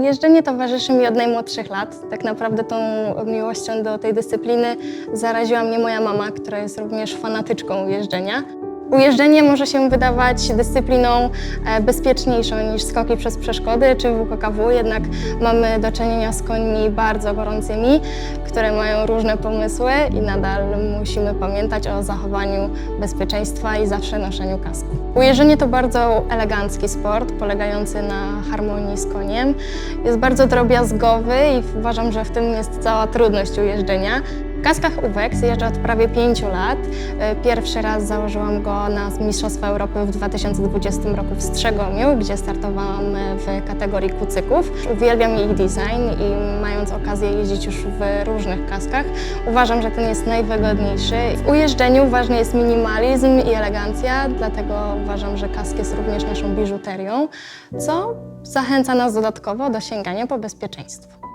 Jeżdżenie towarzyszy mi od najmłodszych lat. Tak naprawdę tą miłością do tej dyscypliny zaraziła mnie moja mama, która jest również fanatyczką jeżdżenia. Ujeżdżenie może się wydawać dyscypliną e, bezpieczniejszą niż skoki przez przeszkody czy WKKW, jednak mamy do czynienia z końmi bardzo gorącymi, które mają różne pomysły i nadal musimy pamiętać o zachowaniu bezpieczeństwa i zawsze noszeniu kasku. Ujeżdżenie to bardzo elegancki sport, polegający na harmonii z koniem. Jest bardzo drobiazgowy i uważam, że w tym jest cała trudność ujeżdżenia. Kaskach UWEX jeżdżę od prawie pięciu lat. E, Pierwszy raz założyłam go na Mistrzostwa Europy w 2020 roku w Strzegomiu, gdzie startowałam w kategorii kucyków. Uwielbiam ich design i mając okazję jeździć już w różnych kaskach, uważam, że ten jest najwygodniejszy. W ujeżdżeniu ważny jest minimalizm i elegancja, dlatego uważam, że kask jest również naszą biżuterią, co zachęca nas dodatkowo do sięgania po bezpieczeństwo.